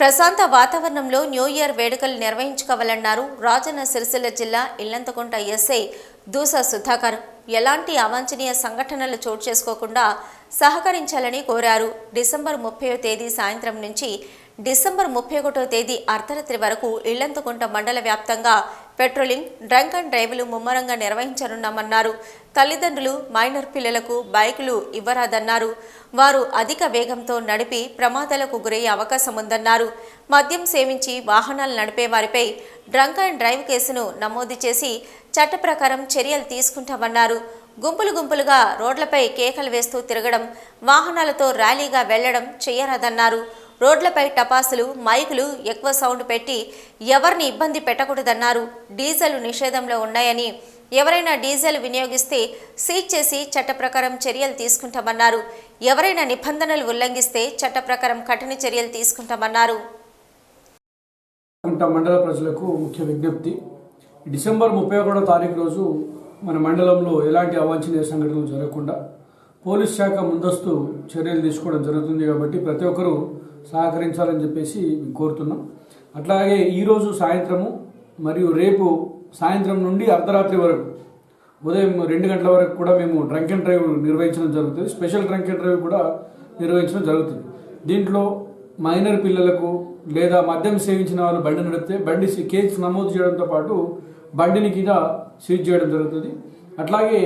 ప్రశాంత వాతావరణంలో new year వేడుకలు నిర్వహించుకోవాలన్నారు. రాజన్న సిరిసిల్ల జిల్లా ఇల్లంతకుంట ఎస్ఐ దూస సుధాకర్. ఎలాంటి అవాంఛనీయ సంఘటనలు చోటు చేసుకోకుండా సహకరించాలని కోరారు. డిసెంబర్ ముప్పై తేదీ సాయంత్రం నుంచి డిసెంబర్ ముప్పై ఒకటో తేదీ అర్ధరాత్రి వరకు ఇల్లంతకుంట మండల వ్యాప్తంగా పెట్రోలింగ్ డ్రంక్ అండ్ డ్రైవ్లు ముమ్మరంగా నిర్వహించనున్నామన్నారు. తల్లిదండ్రులు మైనర్ పిల్లలకు బైకులు ఇవ్వరాదన్నారు. వారు అధిక వేగంతో నడిపి ప్రమాదాలకు గురయ్యే అవకాశం ఉందన్నారు మద్యం సేవించి వాహనాలు నడిపే వారిపై డ్రంక్ అండ్ డ్రైవ్ కేసును నమోదు చేసి చట్ట ప్రకారం చర్యలు తీసుకుంటామన్నారు. గుంపులు గుంపులుగా రోడ్లపై కేకలు వేస్తూ తిరగడం వాహనాలతో ర్యాలీగా వెళ్ళడం చేయరాదన్నారు. రోడ్లపై టపాసులు మైకులు ఎక్కువ సౌండ్ పెట్టి ఎవరిని ఇబ్బంది పెట్టకూడదన్నారు. డీజిల్ నిషేధంలో ఉన్నాయని ఎవరైనా డీజిల్ వినియోగిస్తే సీజ్ చేసి చట్ట ప్రకారం చర్యలు తీసుకుంటామన్నారు. ఎవరైనా నిబంధనలు ఉల్లంఘిస్తే చట్ట ప్రకారం కఠిన చర్యలు తీసుకుంటామన్నారు. మండల ప్రజలకు ముఖ్య విజ్ఞప్తి. డిసెంబర్ ముప్పై ఒకటో తారీఖు రోజు మన మండలంలో ఎలాంటి అవాంఛనీయ సంఘటనలు జరగకుండా పోలీస్ శాఖ ముందస్తు చర్యలు తీసుకోవడం జరుగుతుంది కాబట్టి ప్రతి ఒక్కరూ సహకరించాలని చెప్పేసి మేము కోరుతున్నాం. అట్లాగే ఈరోజు సాయంత్రము మరియు రేపు సాయంత్రం నుండి అర్ధరాత్రి వరకు ఉదయం రెండు గంటల వరకు కూడా మేము డ్రంక్ అండ్ డ్రైవ్ నిర్వహించడం జరుగుతుంది. స్పెషల్ డ్రంక్ అండ్ డ్రైవ్ కూడా నిర్వహించడం జరుగుతుంది. దీంట్లో మైనర్ పిల్లలకు లేదా మద్యం సేవించిన వాళ్ళు బండి నడిపితే బండి కేసు నమోదు చేయడంతో పాటు బండిని కింద సీజ్ చేయడం జరుగుతుంది. అట్లాగే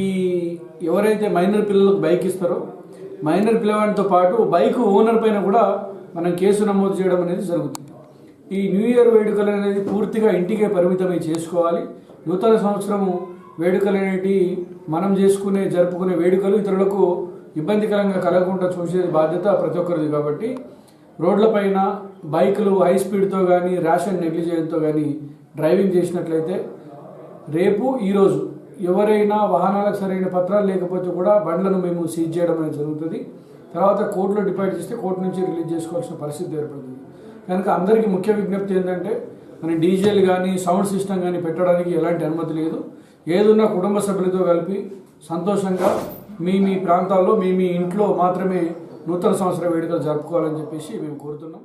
ఈ ఎవరైతే మైనర్ పిల్లలకు బైక్ ఇస్తారో మైనర్ పిల్లవాడితో పాటు బైక్ ఓనర్ పైన కూడా మనం కేసు నమోదు చేయడం అనేది జరుగుతుంది. ఈ న్యూ ఇయర్ వేడుకలు అనేది పూర్తిగా ఇంటికే పరిమితమై చేసుకోవాలి. నూతన సంవత్సరము వేడుకలు అనేటి మనం చేసుకునే జరుపుకునే వేడుకలు ఇతరులకు ఇబ్బందికరంగా కలగకుండా చూసే బాధ్యత ప్రతి ఒక్కరిది కాబట్టి రోడ్లపైన బైకులు హై స్పీడ్తో కానీ ర్యాష్ అండ్ నెగ్లిజెన్స్తో కానీ డ్రైవింగ్ చేసినట్లయితే రేపు ఈరోజు ఎవరైనా వాహనాలకు సరైన పత్రాలు లేకపోతే కూడా బండ్లను మేము సీజ్ చేయడం అనేది జరుగుతుంది. తర్వాత కోర్టులో డిపాజిట్ చేస్తే కోర్టు నుంచి రిలీజ్ చేసుకోవాల్సిన పరిస్థితి ఏర్పడుతుంది. కనుక అందరికీ ముఖ్య విజ్ఞప్తి ఏంటంటే మన డీజేలు కానీ సౌండ్ సిస్టమ్ కానీ పెట్టడానికి ఎలాంటి అనుమతి లేదు. ఏదున్నా కుటుంబ సభ్యులతో కలిపి సంతోషంగా మీ మీ ప్రాంతాల్లో మీ మీ ఇంట్లో మాత్రమే నూతన సంవత్సర వేడుకలు జరుపుకోవాలని చెప్పేసి మేము కోరుతున్నాం.